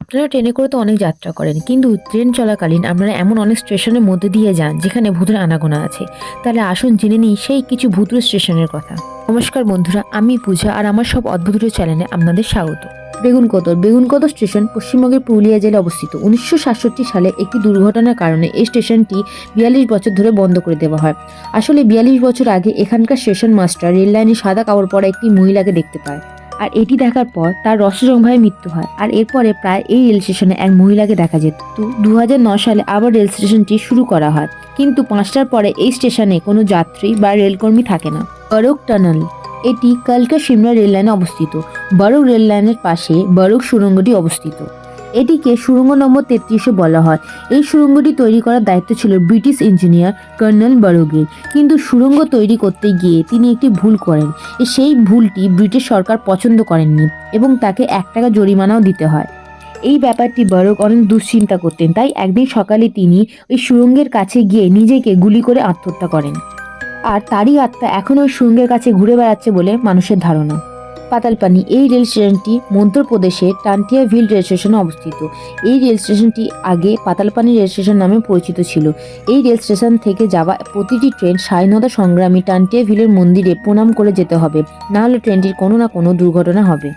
আপনারা ট্রেনে করে তো অনেক যাত্রা করেন, কিন্তু ট্রেন চলাকালীন আপনারা এমন অনেক স্টেশনের মধ্যে দিয়ে যান যেখানে ভূতের আনাগোনা আছে। তাহলে আসুন জেনে নিই সেই কিছু ভূতুর স্টেশনের কথা। নমস্কার বন্ধুরা, আমি পূজা আর আমার সব অদ্ভুত চ্যানেলে আপনাদের স্বাগত। বেগুনকদর বেগুনকদর স্টেশন পশ্চিমবঙ্গের পুরুলিয়া জেলায় অবস্থিত। উনিশশো সাতষট্টি সালে একটি দুর্ঘটনার কারণে এই স্টেশনটি বিয়াল্লিশ বছর ধরে বন্ধ করে দেওয়া হয়। আসলে বিয়াল্লিশ বছর আগে এখানকার স্টেশন মাস্টার রেল লাইনে সাদা কাপড় পরা একটি মহিলাকে দেখতে পায়। আর এটি দেখার পর তার রসজংভায় মৃত্যু হয়। আর এরপরে প্রায় এই রেল স্টেশনে এক মহিলাকে দেখা যেত। তো দুহাজার নয় সালে আবার রেল স্টেশনটি শুরু করা হয়। কিন্তু পাঁচটার পরে এই স্টেশনে কোনো যাত্রী বা রেলকর্মী থাকে না। বরক টানেল, এটি কালকা সিমলা রেল লাইনে অবস্থিত। বরক রেল লাইনের পাশে বরক সুড়ঙ্গটি অবস্থিত। এটিকে সুড়ঙ্গ নম্বর তেত্রিশে বলা হয়। এই সুড়ঙ্গটি তৈরি করার দায়িত্ব ছিল ব্রিটিশ ইঞ্জিনিয়ার কর্নেল বরগের কিন্তু সুড়ঙ্গ তৈরি করতে গিয়ে তিনি একটি ভুল করেন। সেই ভুলটি ব্রিটিশ সরকার পছন্দ করেননি এবং তাকে এক টাকা জরিমানাও দিতে হয়। এই ব্যাপারটি বরক অনেক দুশ্চিন্তা করতেন। তাই একদিন সকালে তিনি ওই সুড়ঙ্গের কাছে গিয়ে নিজেকে গুলি করে আত্মহত্যা করেন। আর তারই আত্মা এখন ওই সুড়ঙ্গের কাছে ঘুরে বেড়াচ্ছে বলে মানুষের ধারণা। পাতালপানি এই রেল স্টেশনটি মধ্যপ্রদেশের টান্টিয়া ভিল রেল স্টেশনে অবস্থিত। এই রেল স্টেশনটি আগে পাতালপানি রেল স্টেশন নামে পরিচিত ছিল। এই রেল স্টেশন থেকে যাওয়া প্রতিটি ট্রেন স্বাধীনতা সংগ্রামী টান্টিয়া ভিলের মন্দিরে প্রণাম করে যেতে হবে। নাহলে ট্রেনটির কোনো না কোনো দুর্ঘটনা হবে।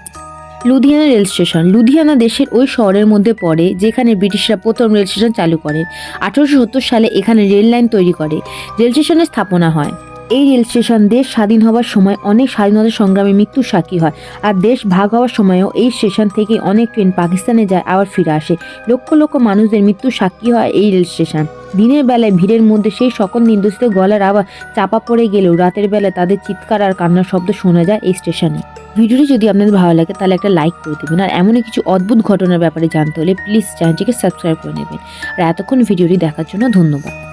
Ludhiana rail station. লুধিয়ানা দেশের ওই শহরের মধ্যে পড়ে যেখানে ব্রিটিশরা প্রথম রেল স্টেশন চালু করে। আঠারোশো সত্তর সালে এখানে রেল লাইন তৈরি করে। রেল স্টেশনের স্থাপনা হয়। এই রেল স্টেশন দেশ স্বাধীন হওয়ার সময় অনেক স্বাধীনতা সংগ্রামে মৃত্যুর সাক্ষী হয় আর দেশ ভাগ হওয়ার সময়ও এই স্টেশন থেকে অনেক ট্রেন পাকিস্তানে যায়, আবার ফিরে আসে। লক্ষ লক্ষ মানুষদের মৃত্যুর সাক্ষী হয় এই রেল স্টেশন। দিনের বেলায় ভিড়ের মধ্যে সেই সকল নির্দোষিত গলার আবার চাপা পড়ে গেলেও রাতের বেলায় তাদের চিৎকার আর কান্নার শব্দ শোনা যায় এই স্টেশনে। ভিডিওটি যদি আপনাদের ভালো লাগে তাহলে একটা লাইক করে দেবেন আর এমনই কিছু অদ্ভুত ঘটনার ব্যাপারে জানতে হলে প্লিজ চ্যানেলটিকে সাবস্ক্রাইব করে নেবেন। আর এতক্ষণ ভিডিওটি দেখার জন্য ধন্যবাদ।